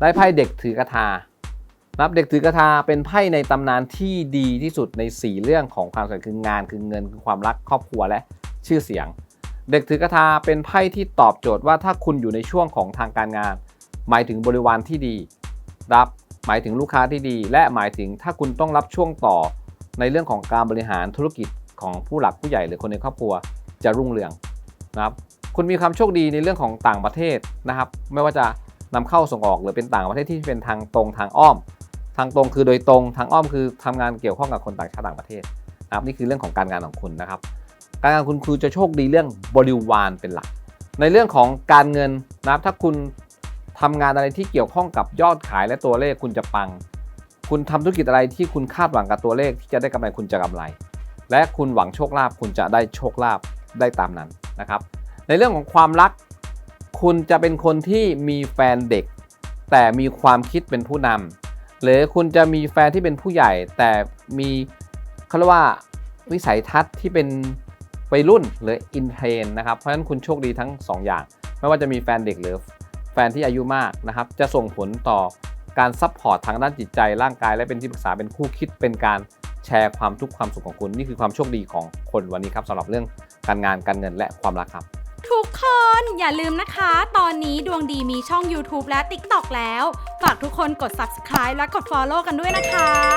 ได้ไพ่เด็กถือกระทารับเด็กถือกระทาเป็นไพ่ในตำนานที่ดีที่สุดใน 4 เรื่องของความสำเร็จคืองานคือเงินคือความรักครอบครัวและชื่อเสียง เด็กถือกระทาเป็นไพ่ที่ตอบโจทย์ว่าถ้าคุณอยู่ในช่วงของทางการงาน หมายถึงบริวารที่ดีรับหมายถึงลูกค้าที่ดี และหมายถึงถ้าคุณต้องรับช่วงต่อ ในเรื่องของการบริหารธุรกิจของผู้หลักผู้ใหญ่หรือคนในครอบครัวจะรุ่งเรืองนะครับคุณมีความโชคดีในเรื่องของต่างประเทศนะครับ ไม่ว่าจะ นำเข้าส่งออก หรือเป็นต่างประเทศที่เป็นทางตรงทางอ้อม ทางตรงคือโดยตรงทางอ้อมคือทำงานเกี่ยวข้องกับคนต่างชาติต่างประเทศนะครับนี่คือเรื่องของการงานของคุณนะครับ การงานคุณคือจะโชคดีเรื่องบริวารเป็นหลัก ในเรื่องของการเงินนะครับถ้าคุณทำงานอะไรที่เกี่ยวข้องกับยอดขายและตัวเลขคุณจะปัง คุณทำธุรกิจอะไรที่คุณคาดหวังกับตัวเลขที่จะได้กำไรคุณจะกำไร และคุณหวังโชคลาภคุณจะได้โชคลาภได้ตามนั้นนะครับ ในเรื่องของความรัก คุณจะเป็นคนที่มีแฟนเด็ก แต่มีความคิดเป็นผู้นำหรือคุณจะมีแฟนที่เป็นผู้ใหญ่ แต่มีเขาเรียกว่าวิสัยทัศน์ที่เป็นวัยรุ่นหรืออินเทรนนะครับเพราะฉะนั้นคุณโชคดีทั้ง 2 อย่าง ไม่ว่าจะมีแฟนเด็กหรือแฟนที่อายุมากนะครับจะส่งผลต่อการซัพพอร์ตทางด้านจิตใจร่างกาย และเป็นที่ปรึกษาเป็นคู่คิดเป็นการแชร์ความทุกข์ความสุขของคุณ นี่คือความโชคดีของคนวันนี้ครับสำหรับเรื่องการงานการเงินและความรักครับ ทุกคนอย่าลืมนะคะ ตอนนี้ดวงดีมีช่อง YouTube และ TikTok แล้ว ฝากทุกคนกด subscribe และกด follow กันด้วยนะคะ